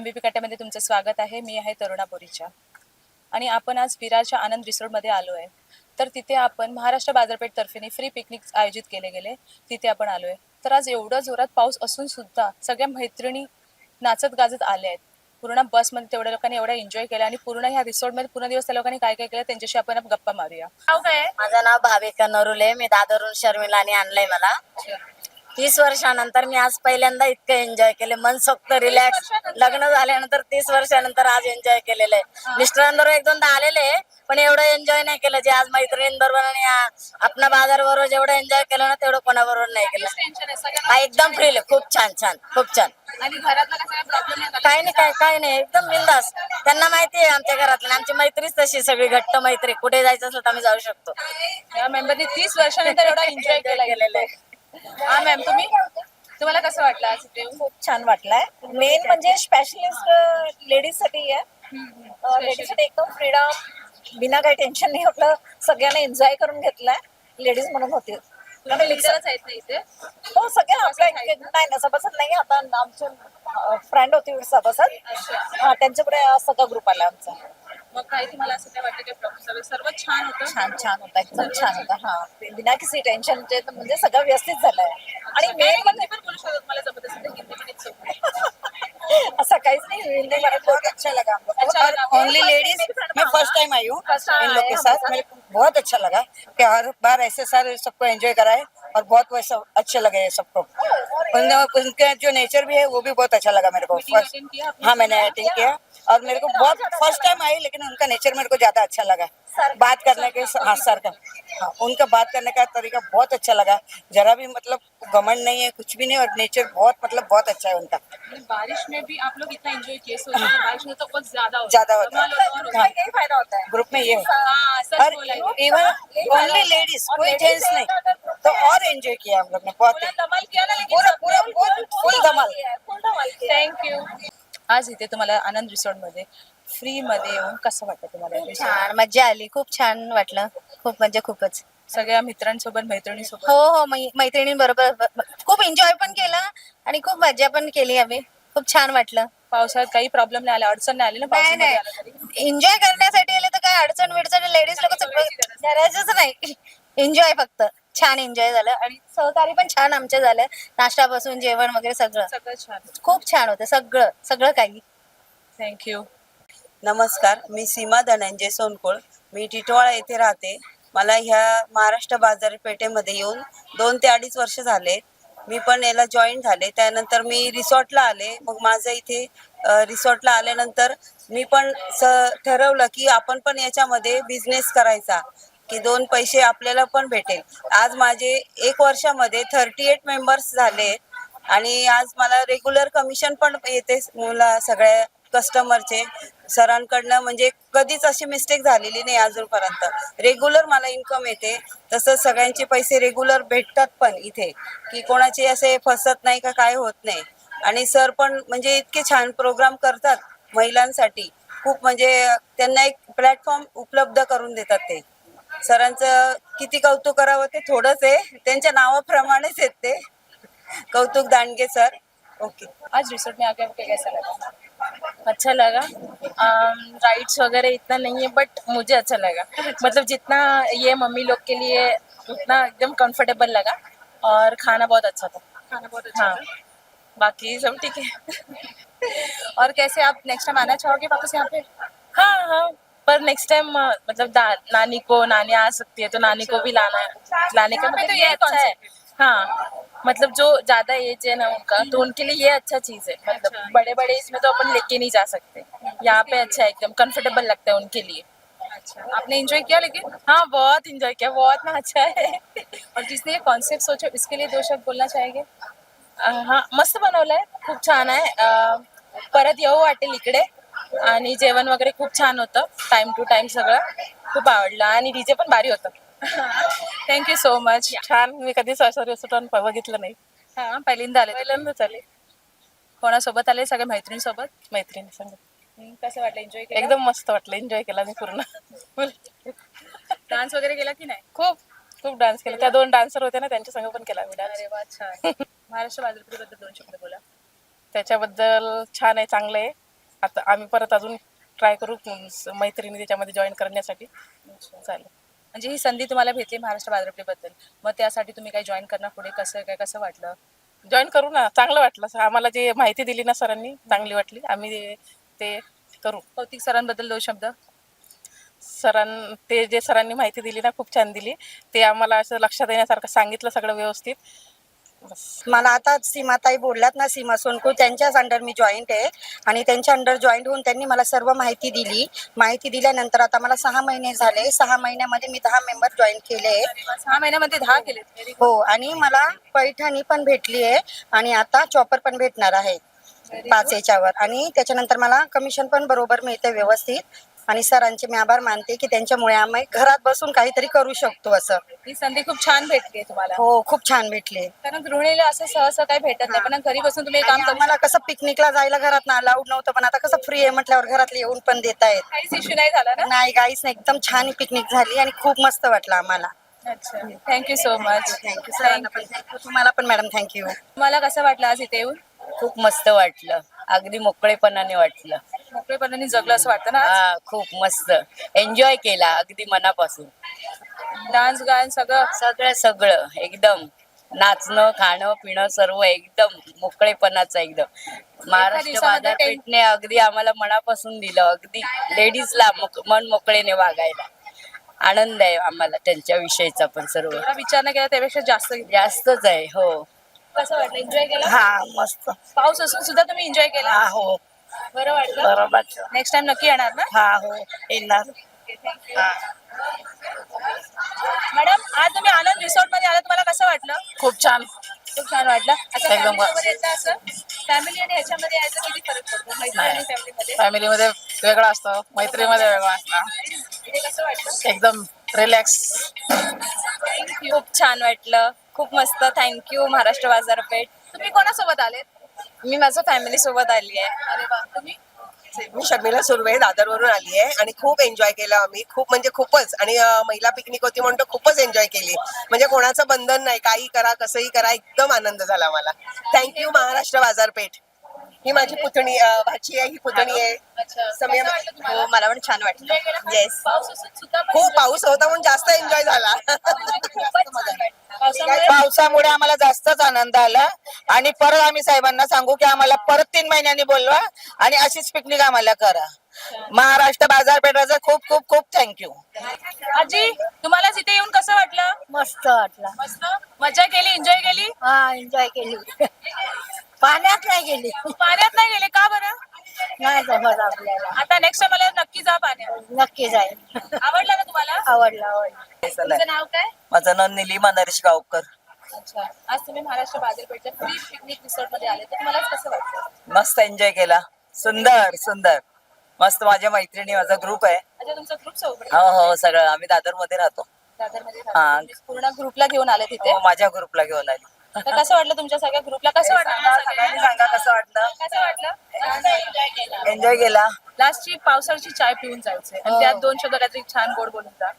M B P कट्ट्यामध्ये तुमचं स्वागत आहे. मी आहे तरुणा बोरीच्या आणि आपण आज विरारच्या आनंद रिसोर्टमध्ये आलो आहे तर तिथे आपण महाराष्ट्र बाजारपेठ तर्फेने फ्री पिकनिक आयोजित केले गेले. तिथे आपण आलो आहे तर आज एवढं जोरात पाऊस असून सुद्धा सगळ्या मैत्रिणी नाचत गाजत आल्या आहेत. पूर्ण बसमध्ये तेवढ्या लोकांनी एवढा एन्जॉय केला आणि पूर्ण ह्या रिसोर्टमध्ये पूर्ण दिवस त्या लोकांनी काय काय केलं त्यांच्याशी आपण गप्पा मारूया. नाव काय? माझं नाव भाविका नरुले. मी दादरून शर्मिलाने आणलंय मला. तीस वर्षानंतर मी आज पहिल्यांदा इतकं एन्जॉय केले. मनसोक्त रिलॅक्स लग्न झाल्यानंतर तीस वर्षानंतर आज एन्जॉय केलेलं आहे. मिस्टरांबरोबर एक दोनदा आलेले पण एवढं एन्जॉय नाही केलं जे आज मैत्रिणींबरोबर आणि आ- आपल्या बाजार बरोबर जेवढं एन्जॉय केलं ना तेवढं कोणाबरोबर नाही केलं. हा एकदम फ्री खूप छान छान खूप छान. काही नाही काय काय नाही. एकदम बिंदास. त्यांना माहिती आहे आमच्या घरातल्या आमची मैत्रीच तशी सगळी घट्ट मैत्री. कुठे जायचं असलं तर आम्ही जाऊ शकतो. या मेंबरनी तीस वर्षानंतर एवढा एन्जॉय केला गेलेला आहे. हा मॅम तुम्ही? तुम्हाला कसं वाटलं आज इथे येऊन? खूप छान वाटलाय. मेन म्हणजे स्पेशलिस्ट लेडीजसाठी आहे. लेडीजसाठी एकदम फ्रीडम बिना काही टेन्शन नाही आपलं सगळ्यांना एन्जॉय करून घेतलाय. लेडीज म्हणून होती. तुम्ही leaderच आहेत ना इथे? हो सगळ्या आपल्या नाही ना सभासद नाही आता आमचे फ्रेंड होती सभासद हा, त्यांच्याकडे सगळा ग्रुप आला आमचा. मग काही तुम्हाला असं काय वाटतं की प्रॉब्लेम सर्व छान होतं? छान छान होता. एकदम छान होता. हा. बिना किसी टेन्शन म्हणजे सगळं व्यवस्थित झालंय. आणि आणि मेन हिंदी पण बोलू शकतो मला जमत हिंदी पण it's काहीच नाही. हिंदी मला बहुत अच्छा लगा। अच्छा। ओनली लेडीज़ मैं फ़र्स्ट टाइम आई हूँ इन लोग के साथ. मेरे बहुत अच्छा लगा कि हर बार ऐसे सारे सबको एंजॉय कराए। और बहुत वैसा अच्छे लगे ये सबको। उन, उनका जो नेचर भी है वो भी बहुत अच्छा लगा मेरे को? हाँ मैंने अटेंड किया? और मेरे को बहुत फ़र्स्ट टाइम आई लेकिन उनका नेचर मेरे को ज़्यादा अच्छा लगा। बात करने के हाँ सर का। हाँ उनका बात करने का तरीका बहुत अच्छा लगा। जरा भी मतलब घमंड नहीं है कुछ भी नहीं और नेचर बहुत मतलब बहुत अच्छा है उनका। बारिश में भी आप लोग इतना एंजॉय किए बारिश में तो बहुत ज़्यादा ज़्यादा होता है। होता हाँ, यही फ़ायदा होता है। ग्रुप में ये है। हाँ, और इवन ओनली लेडीज़ कोई जेंट्स नहीं। तो और एंजॉय किया हम लोग ने बहुत पूरा धमाल किया ना लेकिन पूरा पूरा पूरा फुल धमाल थँक्यू आज इथे तुम्हाला आनंद रिसॉर्टमध्ये फ्री मध्ये येऊन कसं वाटतं तुम्हाला? छान मजा आली. खूप छान वाटलं. खूप म्हणजे खूपच. सगळ्या मित्रांसोबत मैत्रिणीसोबत? हो हो मैत्रिणी बरोबर खूप एन्जॉय पण केला आणि खूप मजा पण केली आम्ही. खूप छान वाटलं. पावसाळ्यात काही प्रॉब्लेम नाही आला अडचण नाही आली ना नाही पावसामध्ये आलं तरी? नाही एन्जॉय करण्यासाठी आले तर काय अडचण विडचण लेडीज लोक करायचंच नाही. एन्जॉय फक्त. छान एन्जॉय झालं आणि सहकारी पण छान आमचे झालं. नाश्तापासून जेवण वगैरे सगळं. सगळं छान. खूप छान होतं सगळं सगळं काही. थँक्यू नमस्कार मी सीमा धनंजय सोनकोळ. मी टिटवाळा येथे राहते. मला ह्या महाराष्ट्र बाजारपेठेमध्ये येऊन दोन ते अडीच वर्ष झाले. मी पण याला जॉईन झाले. त्यानंतर मी रिसॉर्टला आले. मग माझं इथे अ, रिसॉर्टला आल्यानंतर मी पण स ठरवलं की आपण पण याच्यामध्ये बिझनेस करायचा. की दोन पैसे आपल्याला पण भेटेल. आज माझे एक वर्षामध्ये थर्टी एट मेंबर्स झाले आणि आज मला रेग्युलर कमिशन पण येते मला सगळ्या कस्टमरचे सरांकडनं म्हणजे कधीच अशी मिस्टेक झालेली नाही अजूनपर्यंत. रेग्युलर मला इन्कम येते. तसंच सगळ्यांचे पैसे रेग्युलर भेटतात पण इथे. की कोणाचे असे फसत नाही का काय होत नाही. आणि सर पण म्हणजे इतके छान प्रोग्राम करतात महिलांसाठी. खूप म्हणजे त्यांना एक प्लॅटफॉर्म उपलब्ध करून देतात ते. सरांचं किती कौतुक करावं ते थोडंच आहे. त्यांच्या नावाप्रमाणेच आहेत ते. कौतुक दांडगे सर. ओके. आज रिसॉर्ट में आके आपको कैसा लगा? अच्छा लगा. राइड्स वगैरह इतना नहीं है बट मुझे अच्छा लगा. मतलब जितना ये मम्मी लोग के लिए उतना एकदम कंफर्टेबल लगा और खाना बहुत अच्छा था. खाना बहुत अच्छा हाँ. था। बाकी सब ठीक है. और कैसे आप नेक्स्ट टाइम आना चाहोगे वापस यहाँ पे? हाँ हाँ. पर नेक्स्ट टाइम मतलब नानी को नानी आ सकती है तो नानी को भी लाना है। लाने का मतलब तो ये अच्छा है। हाँ। मतलब जो ज़्यादा एज है ना उनका तो उनके लिए ये अच्छा चीज़ है। मतलब अच्छा। बड़े बड़े इसमें तो अपन लेके नहीं जा सकते। यहाँ पे अच्छा है एकदम कंफर्टेबल लगता है उनके लिए। अच्छा। आपने एंजॉय किया लेकिन? हाँ बहुत इंजॉय किया बहुत ना अच्छा है। और जिसने ये कॉन्सेप्ट सोचा इसके लिए दो शब्द बोलना चाहेंगे? हा मस्त बनवलंय खूप छान आहे अं, परत येऊ वाटेल इकडे आणि जेवण वगैरे खूप छान होतं. टाइम टू टाइम सगळं खूप आवडलं आणि डीजे पण भारी होतं. थँक्यू सो मच छान. मी कधीच असं रेस्टॉरंट बघितलं नाही. हा पहिल्यांदा आले पहिल्यांदाच आले. कोणासोबत आले? सगळ्या मैत्रिणीसोबत? मैत्रिणी संग कसं वाटलं? एन्जॉय केलं? एकदम मस्त वाटलं. एन्जॉय केला मी पूर्ण. डान्स वगैरे केला की नाही? खूप. खूप डान्स केला. त्या दोन डान्सर होते ना त्यांच्या संग पण केला मी डान्स अरे वा छान. महाराष्ट्र बाजारपेठेबद्दल दोन शब्द बोला. त्याच्याबद्दल छान आहे चांगलं आहे. आता आम्ही परत अजून ट्राय करू स- मैत्रिणी त्याच्यामध्ये जॉईन करण्यासाठी. चालेल. म्हणजे ही संधी तुम्हाला भेटली महाराष्ट्र बाजारपेठेबद्दल मग त्यासाठी तुम्ही काही जॉईन करणार पुढे? कसं काय कसं वाटलं? जॉईन करू ना. चांगलं वाटलं. आम्हाला जे माहिती दिली ना सरांनी चांगली वाटली. आम्ही ते- करू. कौतिक सरांबद्दल दोन शब्द. सरां ते जे सरांनी माहिती दिली ना खूप छान दिली. ते आम्हाला असं लक्षात येण्यासारखं सांगितलं सगळं व्यवस्थित. मला आता सीमाताई बोलल्यात ना सीमा सोनकुळ त्यांच्याच अंडर मी जॉईंट आहे. आणि त्यांच्या अंडर जॉईंट होऊन त्यांनी मला सर्व माहिती दिली. माहिती दिल्यानंतर आता मला सहा महिने झाले. सहा महिन्यामध्ये मी दहा मेंबर जॉईन केले. सहा महिन्यामध्ये दहा केलेत. हो आणि मला पैठणी पण भेटली आहे. आणि आता चॉपर पण भेटणार आहे. पाच याच्यावर आणि त्याच्यानंतर मला कमिशन पण बरोबर मिळते व्यवस्थित. आणि सरांचे मी आभार मानते की त्यांच्यामुळे आम्ही घरात बसून काहीतरी करू शकतो असं. ही संधी खूप छान भेटली तुम्हाला. हो खूप छान भेटले. कारण गृहिणीला असं सहसा काही भेटत नाही पण घरी बसून तुम्ही हे काम करू आम्हाला कसं पिकनिकला जायला घरात ना अलाउड नव्हतं पण आता कसं फ्री आहे म्हटल्यावर घरातले येऊन पण देत आहेत. काहीच इश्यू नाही झाला ना? नाही काहीच नाही एकदम छान पिकनिक झाली आणि खूप मस्त वाटलं आम्हाला. अच्छा थँक्यू सो मच थँक्यू सरांना पण थँक्यू तुम्हाला पण मॅडम थँक्यू तुम्हाला कसं वाटलं आज इथे येऊन? खूप मस्त वाटलं. अगदी मोकळेपणाने वाटलं. मोकळेपणाने जगलं असं वाटतं ना हा खूप मस्त. एन्जॉय केला अगदी मनापासून. डान्स गायन सगळं? सगळं सगळं एकदम. नाचणं खाणं पिणं सर्व एकदम मोकळेपणाचं एकदम. महाराष्ट्र दिवसामध्ये बाजारपेठने अगदी आम्हाला मनापासून दिलं अगदी लेडीजला मोक- मन मोकळेने वागायला. आनंद आहे आम्हाला त्यांच्या विषयीचा पण सर्व. विचार नाही केला त्यापेक्षा जास्त. जास्तच आहे हो. कसं वाटलं? एन्जॉय केलं? हा मस्त. पाऊस असून सुद्धा तुम्ही एन्जॉय केला? हा. बरं वाटलं. बरोबर नेक्स्ट टाइम नक्की येणार ना? हा हो येणार. मॅडम आज तुम्ही आनंद रिसॉर्टमध्ये आला तुम्हाला कसं वाटलं? खूप छान. खूप छान वाटलं. असं एकदम family सोबत यायचं असं? फॅमिली आणि ह्याच्यामध्ये यायचं किती फरक पडतो? मैत्री आणि फॅमिलीमध्ये फॅमिलीमध्ये वेगळं असतं. मैत्रीमध्ये वेगळं असतं. कसं वाटलं? एकदम रिलॅक्स खूप छान वाटलं. खूप मस्त. थँक्यू महाराष्ट्र बाजारपेठ. तुम्ही कोणासोबत आलेत? मी माझ्या फॅमिली सोबत आली आहे. अरे वा तुम्ही? मी शर्मिला सुर्वे दादरवरून आली आहे आणि खूप एन्जॉय केलं आम्ही. खूप म्हणजे खूपच. आणि अं, महिला पिकनिक होती म्हणून तर खूपच एन्जॉय केली. म्हणजे कोणाचं बंधन नाही. काही करा कसंही करा. एकदम आनंद झाला मला. थँक्यू महाराष्ट्र बाजारपेठ. ही माझी पुतणी अं, भाची आहे ही पुतणी आहे. अच्छा. समय- कसं वाटलं तुम्हाला? हो, मला पण छान वाटलं? येस पाऊस असून सुद्धा पण खूप पाऊस होता म्हणून जास्त एन्जॉय झाला. खूपच छान वाटलं. पावसामुळे? पावसामुळे आम्हाला जास्तच आनंद आला. आणि परत आम्ही साहेबांना सांगू की आम्हाला परत तीन महिन्यांनी बोलवा आणि अशीच पिकनिक आम्हाला करा. महाराष्ट्र बाजारपेठाचा खूप खूप खूप थँक्यू आजी तुम्हाला इथे येऊन कसं वाटलं? मस्त वाटलं. मस्त? मजा केली? एन्जॉय केली? हा एन्जॉय केली. पाण्यात नाही गेली. पाण्यात नाही गेले. का बरं? नाही जमत आपल्याला. आता नेक्स्ट टाइम मला नक्की जा पाण्यात. नक्की जाईल. आवडलं ना तुम्हाला? आवडलं आवडलं. तुमचं नाव काय? माझं नाव निलिमा नरेश गावकर. अच्छा. आज तुम्ही महाराष्ट्र बाजारपेठच्या फ्री पिकनिक रिसॉर्टमध्ये आले. तर तुम्हाला कसं वाटतं मस्त एन्जॉय केला. सुंदर सुंदर. मस्त माझ्या मैत्रिणी माझा ग्रुप आहे. अच्छा तुमचा ग्रुप सोबत? हो हो सगळं. आम्ही दादरमध्ये राहतो दादरमध्ये हा. पूर्ण ग्रुपला घेऊन आले तिथे? हो माझ्या ग्रुपला घेऊन आली. तर कसं वाटलं तुमच्या सगळ्या ग्रुपला? कसं वाटलं? सगळ्यांनी सांगा कसं वाटलं? कसं वाटलं? एन्जॉय केला? एन्जॉय केला. लास्टची पावसाळची चाय पिऊन जायचंय आणि त्यात दोन शब्द काहीतरी छान गोड बोलून जा.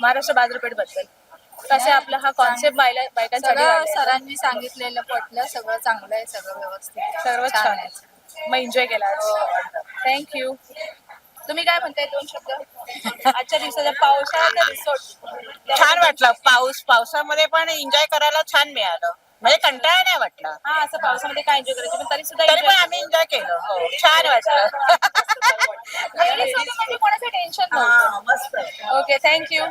महाराष्ट्र बाजारपेठबद्दल. कसे आपला हा कॉन्सेप्ट बायकांसाठी. सरांनी सांगितलेलं पटलं. सगळं चांगलं आहे सगळं व्यवस्थित सर्व छान आहे. मग एन्जॉय केला थँक्यू तुम्ही काय म्हणताय दोन शब्द? आजच्या दिवसाच्या पावसाळ्याचा रिसोर्ट छान वाटलं. पाऊस पावसामध्ये पण एन्जॉय करायला छान मिळालं. म्हणजे कंटाळा नाही वाटला. हा असं पावसामध्ये काय एन्जॉय करायचं? पण तरी सुद्धा तरी पण आम्ही एन्जॉय केलं. हो छान वाटलं. म्हणजे कोणाचं टेन्शन नव्हतं. ओके थँक्यू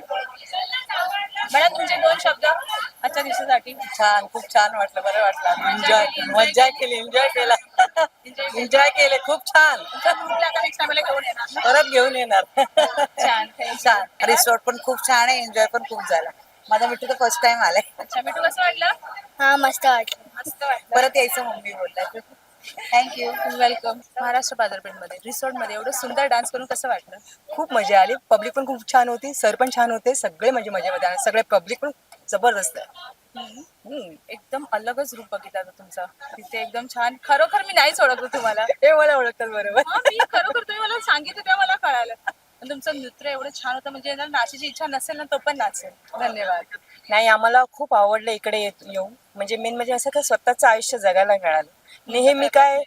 मॅडम तुमचे दोन शब्द आजच्या दिवसासाठी. छान खूप छान वाटलं बरं वाटलं. एन्जॉय मज्जा केली. एन्जॉय केला. एन्जॉय केले खूप छान. नेक्स्ट टाइमला घेऊन येणार ना? परत घेऊन येणार. छान thank you. रिसॉर्ट पण खूप छान आहे एन्जॉय पण खूप झाला. माझा मिठू तर फर्स्ट टाइम आलाय. अच्छा मिठू कसं वाटलं? हा मस्त वाटलं. मस्त वाटलं. परत यायचं मम्मी बोलला थँक्यू वेलकम महाराष्ट्र बाजारपेठमध्ये रिसॉर्टमध्ये एवढं सुंदर डान्स करून कसं वाटलं? खूप मजा आली. पब्लिक पण खूप छान होती. सर पण छान होते. सगळे म्हणजे मजेमध्ये आले. सगळे पब्लिक पण जबरदस्त. आहे हम्म. एकदम अलगच रूप बघितला होता तुमचा. तिथे एकदम छान. खरोखर मी नाहीच ओळखलं तुम्हाला. हे मला ओळखतात बरोबर. हा, मी खरोखर तुम्ही मला सांगितलं तेव्हा मला कळालं. आणि तुमचं नृत्य एवढं छान होतं म्हणजे नाचायची इच्छा नसेल ना तो पण नाचेल. धन्यवाद. नाही आम्हाला खूप आवडलं इकडे येत येऊन. म्हणजे मेन म्हणजे असं का स्वतःचं आयुष्य जगायला मिळालं. नेहमी काय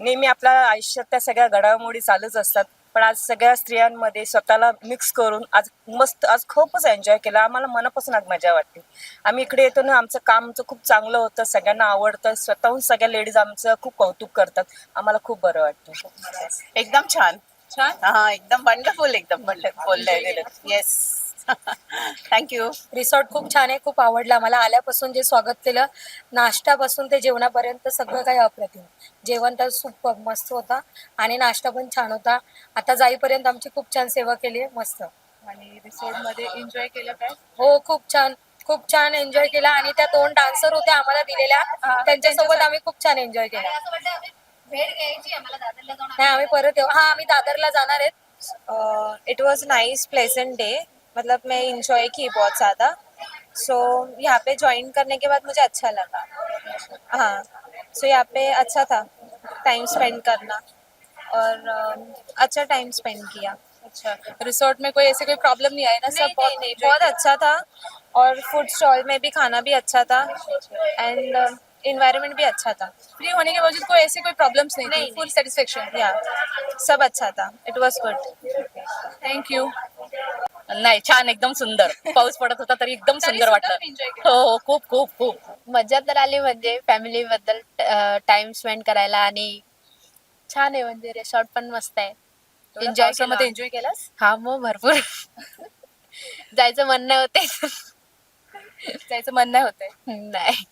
नेहमी आपल्या आयुष्यात त्या सगळ्या घडामोडी चालूच असतात. पण आज सगळ्या स्त्रियांमध्ये स्वतःला मिक्स करून आज मस्त आज खूपच एन्जॉय केला. आम्हाला मनापासून आज मजा वाटते आम्ही इकडे येतो ना आमचं काम आमचं खूप चांगलं होतं. सगळ्यांना आवडतं. स्वतःहून सगळ्या लेडीज आमचं खूप कौतुक करतात. आम्हाला खूप बरं वाटतं. एकदम छान. छान. हा एकदम वंडरफुल एकदम बोललंय येस थँक्यू रिसॉर्ट खूप छान आहे खूप आवडला. मला आल्यापासून जे स्वागत केलं नाश्त्यापासून ते जेवणापर्यंत सगळं काही अप्रतिम. जेवण तर खूप मस्त होता. आणि नाश्ता पण छान होता. आता जाईपर्यंत आमची खूप छान सेवा केली आहे मस्त. आणि रिसॉर्टमध्ये एन्जॉय केलं काय? हो खूप छान. खूप छान एन्जॉय केला. आणि त्या दोन डान्सर होत्या आम्हाला दिलेल्या. त्यांच्यासोबत आम्ही खूप छान एन्जॉय केला. नाही आम्ही परत येऊ. हा आम्ही दादरला जाणार आहेत. It was nice pleasant day मतलब मैं इंजॉय की बहुत ज़्यादा. सो यहाँ पे ज्वाइन करने के बाद मुझे अच्छा लगा. हाँ सो यहाँ पे अच्छा था टाइम स्पेंड करना. और अच्छा टाइम स्पेंड किया. अच्छा रिसॉर्ट में कोई ऐसे कोई प्रॉब्लम नहीं आई ना सब बहुत नहीं, नहीं, बहुत अच्छा था. और फ़ूड स्टॉल में भी खाना भी अच्छा था. एंड इन्वायरमेंट भी अच्छा था। फ्री होने के बावजूद कोई ऐसे कोई प्रॉब्लम्स नहीं, नहीं, थी फुल सेटिस्फेक्शन या सब अच्छा था। इट वॉज गुड थँक्यू नाही छान एकदम सुंदर. पाऊस पडत होता तरी एकदम सुंदर वाटलं. हो हो खूप खूप खूप. मजा तर आली म्हणजे फॅमिली बद्दल टाइम स्पेंड करायला आणि छान आहे म्हणजे रिसॉर्ट पण मस्त आहे. एन्जॉयमध्ये एन्जॉय केलास? हा मग भरपूर. जायचं म्हणणं होते. जायचं मन नाही होतंय नाही.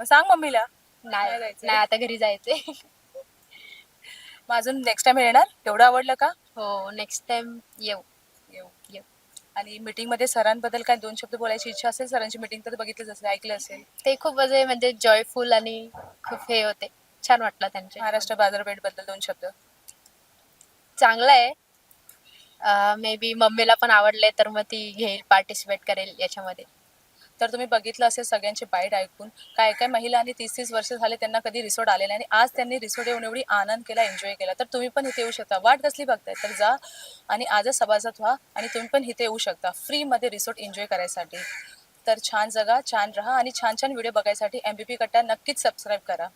मग सांग मम्मीला. नाही नाही जायचंय. नाही आता घरी जायचंय. मग अजून नेक्स्ट टाइम येणार? तेवढं आवडलं का? हो नेक्स्ट टाइम येऊ. येऊ येऊ. आणि मीटिंगमध्ये सरांबद्दल काय दोन शब्द बोलायची इच्छा असेल? सरांची मीटिंग तर बघितलंच असेल ऐकलं असेल. ते खूप असे म्हणजे जॉयफुल आणि खूप हे होते. छान वाटलं त्यांचे. महाराष्ट्र बाजारपेठबद्दल दोन शब्द. चांगलं आहे. मे बी मम्मीला पण आवडले तर मग ती घेईल पार्टिसिपेट करेल याच्यामध्ये. तर तुम्ही बघितलं असेल सगळ्यांचे बाईट ऐकून. काय काय महिला आणि तीस तीस वर्ष झाले त्यांना कधी रिसोर्ट आले नाही आणि आज त्यांनी रिसोर्ट येऊन एवढी आनंद केला एन्जॉय केला. तर तुम्ही पण इथे येऊ शकता. वाट कसली बघताय तर जा आणि आजच सभासद व्हा आणि तुम्ही पण इथे येऊ शकता. फ्रीमध्ये रिसोर्ट एन्जॉय करायसाठी. तर छान जगा छान राहा आणि छान छान व्हिडिओ बघायसाठी एम बी पी कट्टा नक्कीच सबस्क्राईब करा.